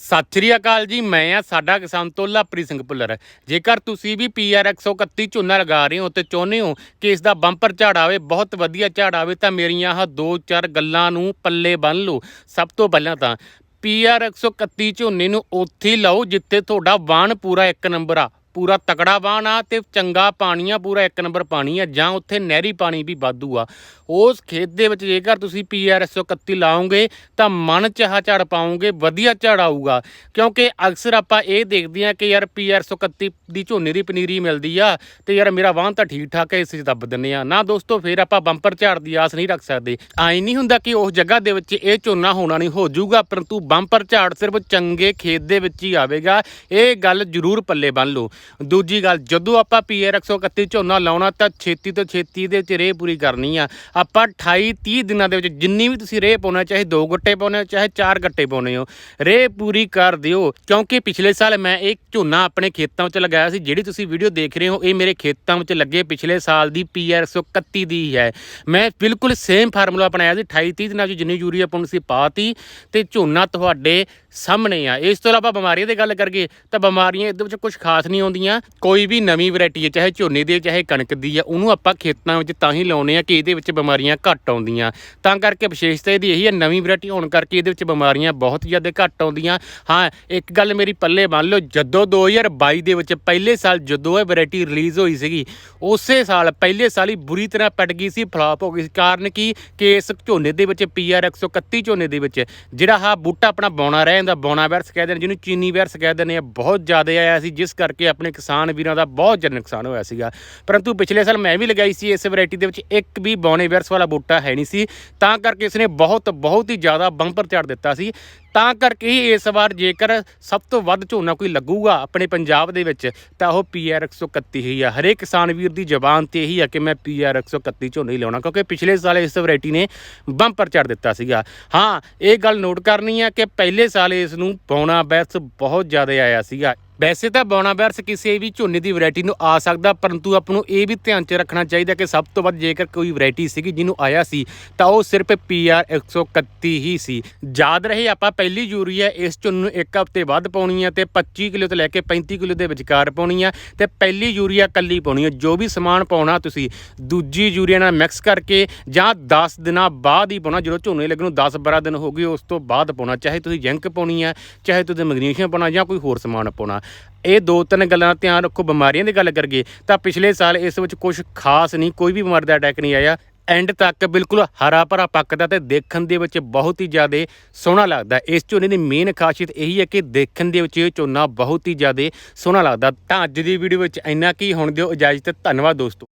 ਸਤਿ ਸ੍ਰੀ ਅਕਾਲ ਜੀ, ਮੈਂ ਆ ਸਾਡਾ ਕਿਸਾਨ ਤੋਲਾ ਪ੍ਰੀ ਸਿੰਘ ਭੁੱਲਰ। ਜੇਕਰ ਤੁਸੀਂ ਵੀ ਪੀਆਰ 131 ਝੋਨਾ ਲਗਾ ਰਹੇ ਹੋ ਤੇ ਚਾਹੁੰਦੇ ਹੋ ਕਿ ਇਸ ਦਾ ਬੰਪਰ ਝਾੜ ਆਵੇ, ਬਹੁਤ ਵਧੀਆ ਝਾੜ ਆਵੇ, ਤਾਂ ਮੇਰੀਆਂ ਆਹ ਦੋ ਚਾਰ ਗੱਲਾਂ ਨੂੰ ਪੱਲੇ ਬੰਨ ਲਓ। ਸਭ ਤੋਂ ਪਹਿਲਾਂ ਤਾਂ ਪੀਆਰ 131 ਝੋਨੇ ਨੂੰ ਉੱਥੇ ਹੀ ਲਾਓ ਜਿੱਥੇ ਤੁਹਾਡਾ ਵਾਣ ਪੂਰਾ ਇੱਕ ਨੰਬਰ ਆ। ਪੂਰਾ ਤਕੜਾ ਵਾਣ ਆ ਤੇ ਚੰਗਾ ਪਾਣੀ ਆ, ਪੂਰਾ ਇੱਕ ਨੰਬਰ ਪਾਣੀ ਆ, ਜਾਂ ਉੱਥੇ ਨਹਿਰੀ ਪਾਣੀ ਵੀ ਵਾਧੂ ਆ। ਉਸ ਖੇਤ ਦੇ ਵਿੱਚ ਜੇਕਰ ਤੁਸੀਂ ਪੀਆਰ 131 ਲਾਓਗੇ, ਤਾਂ ਮਨ ਚਾਹ ਝੜ ਪਾਓਗੇ, ਵਧੀਆ ਝੜ ਆਊਗਾ। ਕਿਉਂਕਿ ਅਕਸਰ ਆਪਾਂ ਇਹ ਦੇਖਦੇ ਆ ਕਿ ਯਾਰ ਪੀਆਰ 131 ਦੀ ਝੋਨੇ ਦੀ ਪਨੀਰੀ ਮਿਲਦੀ ਆ, ਤੇ ਯਾਰ ਮੇਰਾ ਵਾਹਨ ਤਾਂ ਠੀਕ ਠਾਕ ਹੈ ਇਸ 'ਚ ਦੱਬ ਦਿੰਨੇ ਆ। ਨਾ ਦੋਸਤੋ, ਫੇਰ ਆਪਾਂ ਬੰਪਰ ਝਾੜ ਦੀ ਆਸ ਨਹੀਂ ਰੱਖ ਸਕਦੇ। ਆਈ ਨਹੀਂ ਹੁੰਦਾ ਕਿ ਉਸ ਜਗ੍ਹਾ ਦੇ ਵਿੱਚ ਇਹ ਝੋਨਾ ਹੋਣਾ ਨਹੀਂ, ਹੋ ਜਾਊਗਾ, ਪਰੰਤੂ ਬੰਪਰ ਝਾੜ ਸਿਰਫ ਚੰਗੇ ਖੇਤ ਦੇ ਵਿੱਚ ਹੀ ਆਵੇਗਾ। ਇਹ ਗੱਲ ਜ਼ਰੂਰ ਪੱਲੇ ਬੰਨ ਲਓ। ਦੂਜੀ ਗੱਲ ਜਦੋਂ ਆਪਾਂ ਪੀਆਰ 131 ਝੋਨਾ ਲਾਉਣਾ ਤਾਂ ਛੇਤੀ ਤੋਂ ਛੇਤੀ ਦੇ ਵਿੱਚ ਰੇਹ ਪੂਰੀ ਕਰਨੀ ਆ। ਆਪਾਂ 28 30 ਦਿਨਾਂ ਦੇ ਵਿੱਚ ਜਿੰਨੀ ਵੀ ਤੁਸੀਂ ਰੇਹ ਪਾਉਣਾ ਚਾਹੇ ਦੋ ਗੱਟੇ ਪਾਉਣੇ ਹੋ, ਚਾਹੇ ਚਾਰ ਗੱਟੇ ਪਾਉਣੇ ਹੋ ਰੇਹ ਪੂਰੀ ਕਰ ਦਿਓ। ਕਿਉਂਕਿ ਪਿਛਲੇ ਸਾਲ ਮੈਂ ਇੱਕ ਝੋਨਾ ਆਪਣੇ ਖੇਤਾਂ ਵਿੱਚ ਲਗਾਇਆ ਸੀ ਜਿਹੜੀ ਤੁਸੀਂ ਵੀਡੀਓ ਦੇਖ ਰਹੇ ਹੋ ਇਹ ਮੇਰੇ ਖੇਤਾਂ ਵਿੱਚ ਲੱਗੇ ਪਿਛਲੇ ਸਾਲ ਦੀ ਪੀਆਰ 131 ਦੀ ਹੈ। ਮੈਂ ਬਿਲਕੁਲ ਸੇਮ ਫਾਰਮੂਲਾ ਅਪਣਾਇਆ ਸੀ 28 30 ਦਿਨਾਂ ਵਿੱਚ ਜਿੰਨੀ ਯੂਰੀਆ ਪਾਉਣੀ ਸੀ ਪਾਤੀ। ਤੇ ਝੋਨਾ ਤੁਹਾਡੇ ਸਾਹਮਣੇ ਆ। ਇਸ ਤੋਂ ਇਲਾਵਾ ਬਿਮਾਰੀਆਂ ਦੀ ਗੱਲ ਕਰੀਏ ਤਾਂ ਬਿਮਾਰੀਆਂ ਇਹਦੇ ਵਿੱਚ ਕੁਝ ਖਾਸ ਨਹੀਂ ਆਉਂਦੀਆਂ। ਕੋਈ ਵੀ ਨਵੀਂ ਵੈਰਾਈਟੀ ਹੈ ਚਾਹੇ ਝੋਨੇ ਦੀ ਹੈ, ਚਾਹੇ ਕਣਕ ਦੀ ਹੈ ਉਹਨੂੰ ਆਪਾਂ ਖੇਤਾਂ ਵਿੱਚ ਤਾਂ ਹੀ ਲਾਉਨੇ ਆ ਕਿ ਇਹਦੇ ਵਿੱਚ ਬਿਮਾਰੀਆਂ ਘੱਟ ਆਉਂਦੀਆਂ। ਤਾਂ ਕਰਕੇ ਵਿਸ਼ੇਸ਼ਤਾ ਇਹਦੀ ਇਹੀ ਹੈ ਨਵੀਂ ਵੈਰਾਈਟੀ ਹੋਣ ਕਰਕੇ ਇਹਦੇ ਵਿੱਚ ਬਿਮਾਰੀਆਂ ਬਹੁਤ ਜ਼ਿਆਦਾ ਘੱਟ ਆਉਂਦੀਆਂ। ਹਾਂ ਇੱਕ ਗੱਲ ਮੇਰੀ ਪੱਲੇ ਮੰਨ ਲਓ ਜਦੋਂ 2022 ਦੇ ਵਿੱਚ ਪਹਿਲੇ ਸਾਲ ਜਦੋਂ ਇਹ ਵੈਰਾਈਟੀ ਰਿਲੀਜ਼ ਹੋਈ ਸੀਗੀ ਉਸੇ ਸਾਲ ਪਹਿਲੇ ਸਾਲ ਹੀ ਬੁਰੀ ਤਰ੍ਹਾਂ ਪਟ ਗਈ ਸੀ ਫਲਾਪ ਹੋ ਗਈ ਸੀ। ਕਾਰਨ ਕੀ? ਕਿ ਇਸ ਝੋਨੇ ਦੇ ਵਿੱਚ ਪੀਆਰ 131 ਝੋਨੇ ਦੇ ਵਿੱਚ ਜਿਹੜਾ ਆਹ ਬੂਟਾ ਆਪਣਾ ਬੌਣਾ ਰਹਿ ਜਾਂਦਾ ਬੌਣਾ ਵਾਇਰਸ ਕਹਿੰਦੇ ਨੇ ਜਿਹਨੂੰ ਚੀਨੀ ਵਾਇਰਸ ਕਹਿੰਦੇ ਨੇ ਇਹ ਬਹੁਤ ਜ਼ਿਆਦਾ ਆਇਆ ਸੀ, ਜਿਸ ਕਰਕੇ ਆਪਣੇ ਕਿਸਾਨ ਵੀਰਾਂ ਦਾ ਬਹੁਤ ਜ਼ਿਆਦਾ ਨੁਕਸਾਨ ਹੋਇਆ ਸੀਗਾ। ਪਰੰਤੂ ਪਿਛਲੇ ਸਾਲ ਮੈਂ ਵੀ ਲਗਾਈ ਸੀ, ਇਸ ਵੈਰਾਈਟੀ ਦੇ ਵਿੱਚ ਇੱਕ ਵੀ ਬੌਣੇ ਵਾਇਰਸ ਵਾਲਾ ਬੂਟਾ ਹੈ ਨਹੀਂ ਸੀ। ਤਾਂ ਕਰਕੇ ਇਸਨੇ ਬਹੁਤ ਬਹੁਤ ਹੀ ਜ਼ਿਆਦਾ ਬੰਪਰ ਝਾੜ ਦਿੱਤਾ ਸੀ। ਤਾਂ ਕਰਕੇ ਹੀ ਇਸ ਵਾਰ ਜੇਕਰ ਸਭ ਤੋਂ ਵੱਧ ਝੋਨਾ ਕੋਈ ਲੱਗੂਗਾ ਆਪਣੇ ਪੰਜਾਬ ਦੇ ਵਿੱਚ, ਤਾਂ ਉਹ ਪੀਆਰ 131 ਹੀ ਆ। ਹਰੇਕ ਕਿਸਾਨ ਵੀਰ ਦੀ ਜ਼ਬਾਨ ਤੇ ਇਹੀ ਆ ਕਿ ਮੈਂ ਪੀਆਰ 131 ਝੋਨਾ ਹੀ ਲਾਉਣਾ, ਕਿਉਂਕਿ ਪਿਛਲੇ ਸਾਲ ਇਸ ਵੈਰਾਈਟੀ ਨੇ ਬੰਪਰ ਝੜ ਦਿੱਤਾ ਸੀਗਾ। ਹਾਂ, ਇਹ ਗੱਲ ਨੋਟ ਕਰਨੀ ਆ ਕਿ ਪਹਿਲੇ ਸਾਲ ਇਸ ਨੂੰ ਪੌਣਾ ਬੈਸ ਬਹੁਤ ਜ਼ਿਆਦਾ ਆਇਆ ਸੀਗਾ। ਵੈਸੇ ਤਾਂ ਬੌਣਾ ਬੈਰਸ ਕਿਸੇ ਵੀ ਝੋਨੇ ਦੀ ਵੈਰਾਈਟੀ ਨੂੰ ਆ ਸਕਦਾ, ਪਰੰਤੂ ਆਪ ਨੂੰ ਇਹ ਵੀ ਧਿਆਨ 'ਚ ਰੱਖਣਾ ਚਾਹੀਦਾ ਕਿ ਸਭ ਤੋਂ ਵੱਧ ਜੇਕਰ ਕੋਈ ਵੈਰਾਈਟੀ ਸੀਗੀ ਜਿਹਨੂੰ ਆਇਆ ਸੀ, ਤਾਂ ਉਹ ਸਿਰਫ ਪੀਆਰ 131 ਹੀ ਸੀ। ਯਾਦ ਰਹੇ, ਆਪਾਂ ਪਹਿਲੀ ਯੂਰੀਆ ਇਸ ਝੋਨੇ ਨੂੰ ਇੱਕ ਹਫ਼ਤੇ ਬਾਅਦ ਪਾਉਣੀ ਹੈ ਤੇ 25 ਕਿਲੋ ਤੋਂ ਲੈ ਕੇ 35 ਕਿਲੋ ਦੇ ਵਿਚਕਾਰ ਪਾਉਣੀ ਆ ਤੇ ਪਹਿਲੀ ਯੂਰੀਆ ਕੱਲੀ ਪਾਉਣੀ ਹੈ ਜੋ ਵੀ ਸਮਾਨ ਪਾਉਣਾ ਤੁਸੀਂ, ਦੂਜੀ ਯੂਰੀਆ ਨਾਲ ਮਿਕਸ ਕਰਕੇ ਜਾਂ 10 ਦਿਨਾਂ ਬਾਅਦ ਹੀ ਪਾਉਣਾ, ਜਦੋਂ ਝੋਨੇ ਲੱਗਣ ਨੂੰ 10 12 ਦਿਨ ਹੋ ਗਏ, ਉਸ ਤੋਂ ਬਾਅਦ ਪਾਉਣਾ, ਚਾਹੇ ਤੁਸੀਂ ਜ਼ਿੰਕ ਪਾਉਣੀ ਆ, ਚਾਹੇ ਤੁਸੀਂ ਮੈਗਨੀਸ਼ੀਅਮ ਪਾਉਣਾ ਜਾਂ ਕੋਈ ਹੋਰ ਸਮਾਨ ਪਾਉਣਾ। ਇਹ ਦੋ ਤਿੰਨ ਗੱਲਾਂ ਧਿਆਨ ਰੱਖੋ, ਬਿਮਾਰੀਆਂ ਦੀ ਗੱਲ ਕਰੀਏ, ਤਾਂ ਪਿਛਲੇ ਸਾਲ ਇਸ ਵਿੱਚ ਕੁਝ ਖਾਸ ਨਹੀਂ, ਕੋਈ ਵੀ ਬਿਮਾਰੀ ਦਾ ਅਟੈਕ ਨਹੀਂ ਆਇਆ। ਐਂਡ ਤੱਕ ਬਿਲਕੁਲ ਹਰਾ ਭਰਾ ਪੱਕਦਾ ਤੇ ਦੇਖਣ ਦੇ ਵਿੱਚ ਬਹੁਤ ਹੀ ਜ਼ਿਆਦਾ ਸੋਹਣਾ ਲੱਗਦਾ। ਇਸ ਝੋਨੇ ਦੀ ਮੇਨ ਖਾਸੀਅਤ ਇਹੀ ਹੈ ਕਿ ਦੇਖਣ ਦੇ ਵਿੱਚ ਇਹ ਝੋਨਾ ਬਹੁਤ ਹੀ ਜ਼ਿਆਦਾ ਸੋਹਣਾ ਲੱਗਦਾ। ਤਾਂ ਅੱਜ ਦੀ ਵੀਡੀਓ ਵਿੱਚ ਇੰਨਾ ਕੀ, ਹੁਣ ਦਿਓ ਇਜਾਜ਼ਤ, ਧੰਨਵਾਦ ਦੋਸਤੋ।